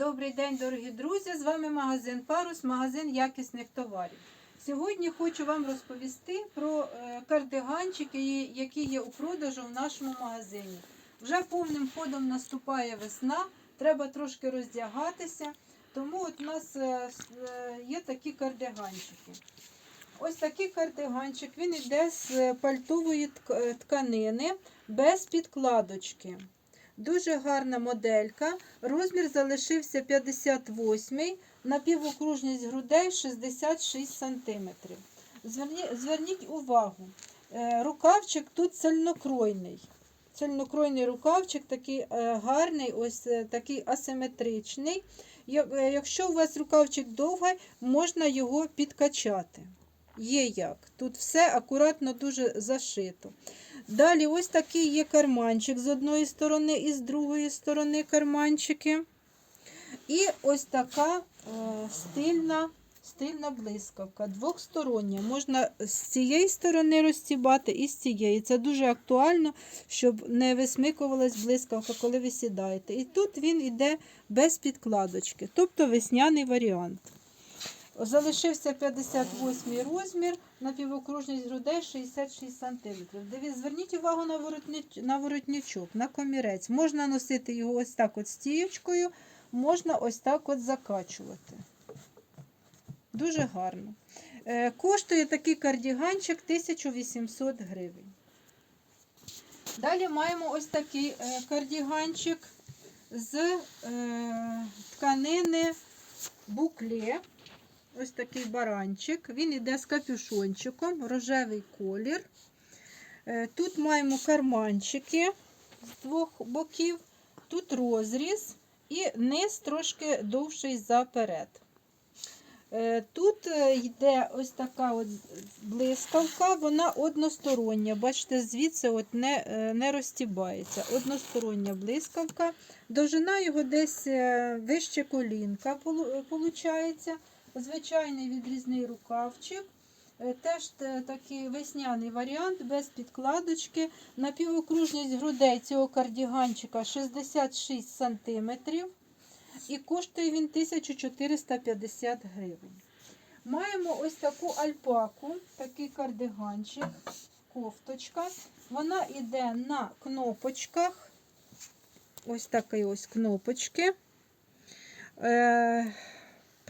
Добрий день, дорогі друзі! З вами магазин Парус, магазин якісних товарів. Сьогодні хочу вам розповісти про е, кардиганчики, які є у продажу в нашому магазині. Вже повним ходом наступає весна, треба трошки роздягатися. Тому от у нас е, е, є такі кардиганчики. Ось такий кардиганчик, він йде з пальтової тканини без підкладочки. Дуже гарна моделька. Розмір залишився 58 напівокружність грудей 66 см. Зверні- Зверніть увагу, е, рукавчик тут цельнокройний. Цельнокройний рукавчик такий е, гарний, ось е, такий асиметричний. Якщо у вас рукавчик довгий, можна його підкачати. Є як. Тут все акуратно дуже зашито. Далі ось такий є карманчик з одної сторони і з другої сторони карманчики. І ось така е, стильна, стильна блискавка, двохстороння. Можна з цієї сторони розстібати і з цієї. Це дуже актуально, щоб не висмикувалась блискавка, коли ви сідаєте. І тут він іде без підкладочки, тобто весняний варіант. Залишився 58 розмір, напівокружність грудей 66 см. Зверніть увагу на, воротни... на воротничок, на комірець. Можна носити його ось так от стіючкою, можна ось так от закачувати. Дуже гарно. Е, Коштує такий кардіганчик 1800 гривень. Далі маємо ось такий е, кардіганчик з е, тканини букле. Ось такий баранчик. Він іде з капюшончиком, рожевий колір. Е, Тут маємо карманчики з двох боків, тут розріз і низ трошки довший заперед. Е, Тут е, йде ось така от блискавка, вона одностороння. Бачите, звідси от не, не розтібається. Одностороння блискавка. Довжина його десь вище колінка виходить. Звичайний відрізний рукавчик. Е, Теж такий весняний варіант без підкладочки. Напівокружність грудей цього кардіганчика 66 см. І коштує він 1450 гривень. Маємо ось таку альпаку, такий кардиганчик, кофточка. Вона йде на кнопочках. Ось такі ось кнопочки.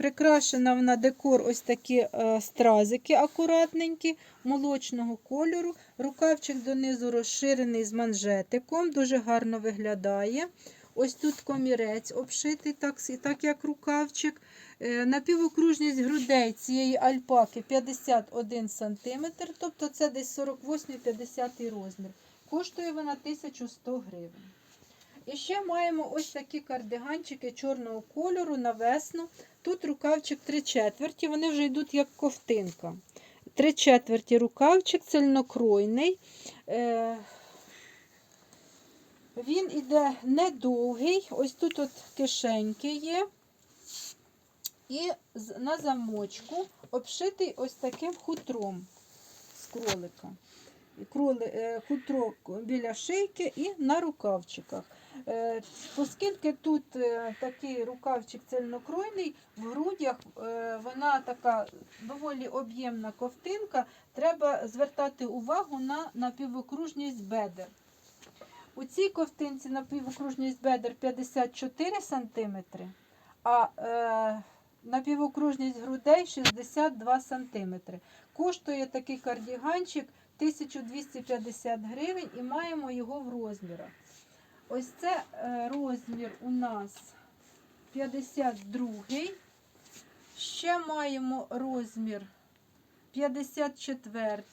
Прикрашена вона декор ось такі е, стразики акуратненькі, молочного кольору. Рукавчик донизу розширений з манжетиком, дуже гарно виглядає. Ось тут комірець обшитий, так, так як рукавчик. Е, Напівокружність грудей цієї альпаки 51 см, тобто це десь 48-50 розмір. Коштує вона 1100 гривень. І ще маємо ось такі кардиганчики чорного кольору на весну. Тут рукавчик 3 четверті, вони вже йдуть як ковтинка. 3 четверті рукавчик, цельнокройний. Е, він іде недовгий, ось тут от кишеньки є. І на замочку обшитий ось таким хутром з кролика. Кроли, е, хутро біля шийки і на рукавчиках. Е, Оскільки тут е, такий рукавчик цельнокройний, в грудях вона така доволі об'ємна ковтинка, треба звертати увагу на напівокружність бедер. У цій ковтинці напівокружність бедер 54 см, а е, напівокружність грудей 62 см. Коштує такий кардіганчик 1250 гривень і маємо його в розмірах. Ось це е, розмір у нас 52. Ще маємо розмір 54.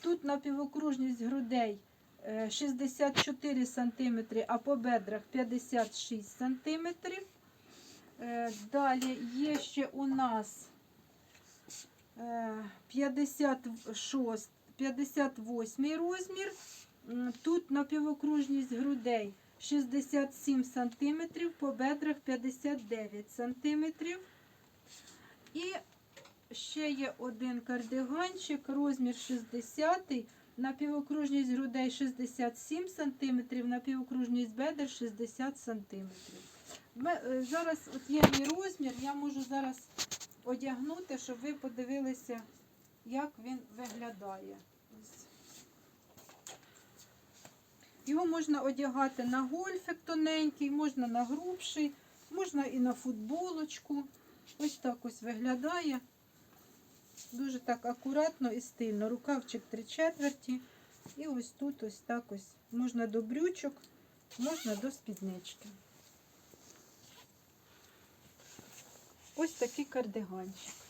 Тут напівокружність грудей е, 64 см, а по бедрах 56 см. Далі є ще у нас е, 56, 58 розмір. Тут напівокружність грудей 67 см, по бедрах 59 см. І ще є один кардиганчик, розмір 60 напівокружність грудей 67 см, напівокружність бедер 60 см. Е, Зараз от є мій розмір, я можу зараз одягнути, щоб ви подивилися, як він виглядає. Його можна одягати на гольфик тоненький, можна на грубший, можна і на футболочку. Ось так ось виглядає. Дуже так акуратно і стильно. Рукавчик три четверті. І ось тут ось так ось. Можна до брючок, можна до спіднички. Ось такий кардиганчик.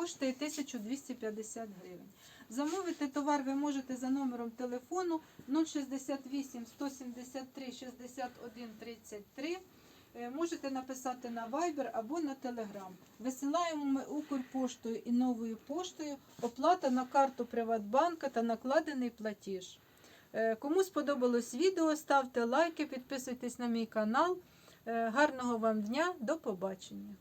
Коштує 1250 гривень. Замовити товар ви можете за номером телефону 068 173 61 33. Е, Можете написати на Viber або на Telegram. Висилаємо ми Укрпоштою і новою поштою. Оплата на карту Приватбанка та накладений платіж. Е, Кому сподобалось відео, ставте лайки, підписуйтесь на мій канал. Е, Гарного вам дня, до побачення!